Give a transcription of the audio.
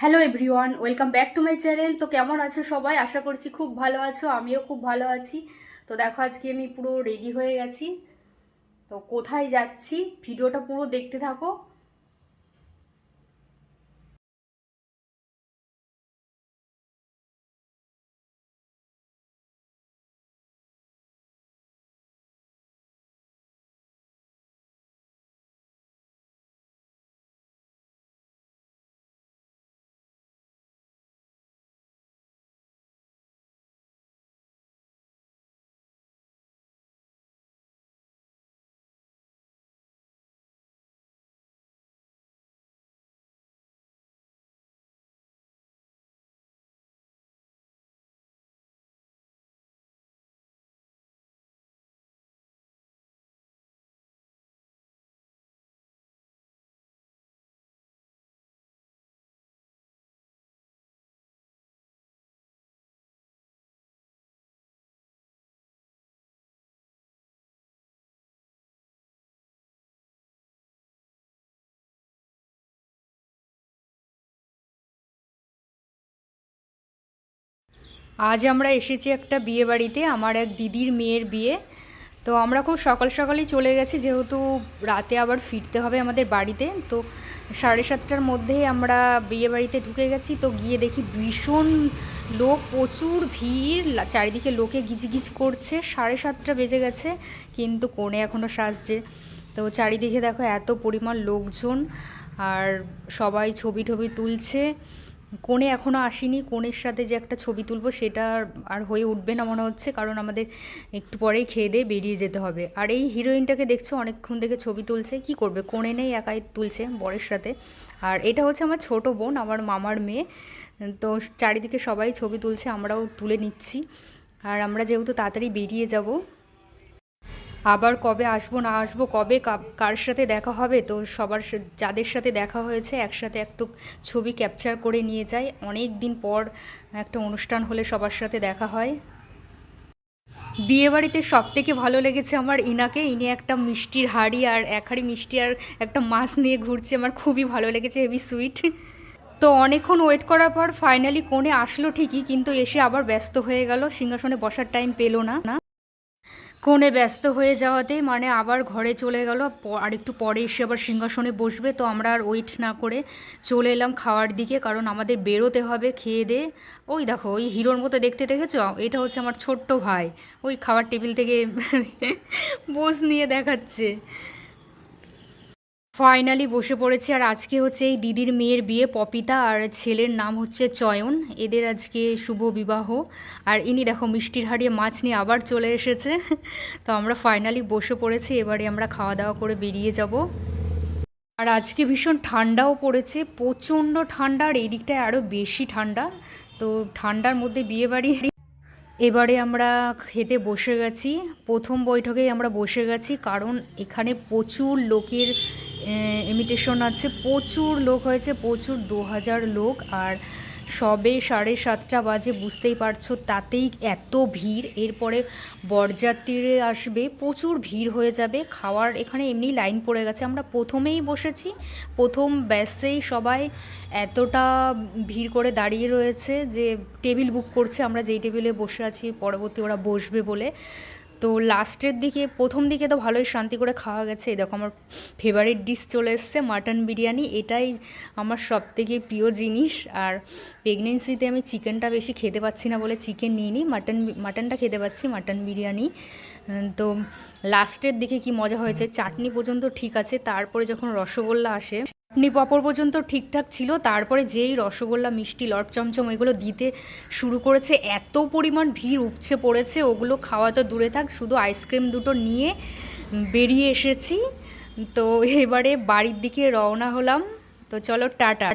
Hello everyone welcome back to my channel তো কেমন আছো সবাই? আশা করছি খুব ভালো আছো, আমিও খুব ভালো আছি। তো দেখো আজকে আমি পুরো রেডি হয়ে গেছি। তো কোথায় যাচ্ছি? ভিডিওটা পুরো দেখতে থাকো। আজ আমরা এসেছি একটা বিয়ে বাড়িতে আমার এক দিদির মেয়ের বিয়ে। তো আমরা খুব সকাল সকালেই চলে গেছি, যেহেতু রাতে আবার ফিরতে হবে আমাদের বাড়িতে। তো সাড়ে সাতটার মধ্যে আমরা বিয়ে বাড়িতে ঢুকে গেছি, তো গিয়ে দেখি ভীষণ লোক, প্রচুর ভিড়। চারিদিকে লোকে গিজগিজ করছে। সাড়ে সাতটা বেজে গেছে, কিন্তু কোণে এখনও সাজছে। তো চারিদিকে দেখো এত পরিমাণ লোকজন, আর সবাই ছবি টবি তুলছে। কোণে এখনও আসেনি, কোণের সাথে যে একটা ছবি তুলবো সেটা আর- হয়ে উঠবে না মনে হচ্ছে, কারণ আমাদের একটু পরেই খেয়ে দিয়ে বেরিয়ে যেতে হবে। আর এই হিরোইনটাকে দেখছ, অনেকক্ষণ থেকে ছবি তুলছে, কি করবে? কোণে নেই, একাই তুলছে বরের সাথে। আর এটা হচ্ছে আমার ছোট বোন, আমার মামার মেয়ে। তো চারিদিকে সবাই ছবি তুলছে, আমরাও তুলে নিচ্ছি। আর আমরা যেহেতু তাড়াতাড়ি বেরিয়ে যাব আবার কবে আসব, না আসব, কবে কার সাথে দেখা হবে? তো সবার যাদের সাথে দেখা হয়েছে, একসাথে একটু ছবি ক্যাপচার করে নিয়ে যাই। অনেক দিন পর একটা অনুষ্ঠান হলে সবার সাথে দেখা হয়। বিয়েবাড়িতে সব থেকে ভালো লেগেছে আমার ইনাকে। ইনি একটা মিষ্টির হাড়ি আর এক হাড়ি মিষ্টি আর একটা মাছ নিয়ে ঘুরছে। আমার খুবই ভালো লেগেছে হেভি সুইট। তো অনেকক্ষণ ওয়েট করার পর ফাইনালি কোণে আসলো ঠিকই, কিন্তু এসে আবার ব্যস্ত হয়ে গেল। সিংহাসনে বসার টাইম পেল না। কোণে ব্যস্ত হয়ে যাওয়াতে মানে আবার ঘরে চলে গেল। আর একটু পরে এসে আবার সিংহাসনে বসবে, তো আমরা আর ওয়েট না করে চলে এলাম খাওয়ার দিকে, কারণ আমাদের বেরোতে হবে খেয়ে দে। ওই দেখো, ওই হিরোর মতো দেখতে দেখেছ? এটা হচ্ছে আমার ছোট্ট ভাই। ওই খাওয়ার টেবিল থেকে বোস নিয়ে দেখাচ্ছে। ফাইনালি বসে পড়েছি আর আজকে হচ্ছে এই দিদির মেয়ের বিয়ে, পপিতা আর ছেলের নাম হচ্ছে চয়ন। এদের আজকে শুভ বিবাহ। আর ইনি দেখো মিষ্টির হাড়িয়ে মাছ নিয়ে আবার চলে এসেছে। তো আমরা ফাইনালি বসে পড়েছি, এবারে আমরা খাওয়া দাওয়া করে বেরিয়ে যাব। আর আজকে ভীষণ ঠান্ডাও পড়েছে, প্রচণ্ড ঠান্ডা আর এই দিকটায় আরও বেশি ঠান্ডা। তো ঠান্ডার মধ্যে বিয়ে বাড়ি এবারে আমরা খেতে বসে গেছি। প্রথম বৈঠকেই আমরা বসে গেছি, কারণ এখানে প্রচুর লোকের ইমিটেশন আছে। প্রচুর লোক হয়েছে, প্রচুর দু হাজার লোক। আর সবে সাড়ে সাতটা বাজে, বুঝতেই পারছ, তাতেই এত ভিড়। এরপরে বরযাত্রীরা আসবে, প্রচুর ভিড় হয়ে যাবে। খাওয়ার এখানে এমনি লাইন পড়ে গেছে। আমরা প্রথমেই বসেছি, প্রথম ব্যাসেই সবাই এতটা ভিড় করে দাঁড়িয়ে রয়েছে যে টেবিল বুক করছে। আমরা যেই টেবিলে বসে আছি, পরবর্তী ওরা বসবে বলে। তো লাস্টের দিকে, প্রথম দিকে তো ভালোই শান্তি করে খাওয়া গেছে। দেখো আমার ফেভারিট ডিশ চলে এসছে মাটন বিরিয়ানি। এটাই আমার সব থেকে প্রিয় জিনিস। আর প্রেগনেন্সিতে আমি চিকেনটা বেশি খেতে পাচ্ছি না বলে চিকেন নিয়ে নিই মাটন মাটনটা খেতে পাচ্ছি মাটন বিরিয়ানি। তো লাস্টের দিকে কি মজা হয়েছে? চাটনি পর্যন্ত ঠিক আছে, তারপরে যখন রসগোল্লা আসে চাটনি অপর পর্যন্ত ঠিকঠাক ছিল, তারপরে যেই রসগোল্লা, মিষ্টি লট চমচম এগুলো দিতে শুরু করেছে, এত পরিমাণ ভিড় উপচে পড়েছে, ওগুলো খাওয়া তো দূরে থাক, শুধু আইসক্রিম দুটো নিয়ে বেরিয়ে এসেছি। তো এবারে বাড়ির দিকে রওনা হলাম। তো চলো, টাটা।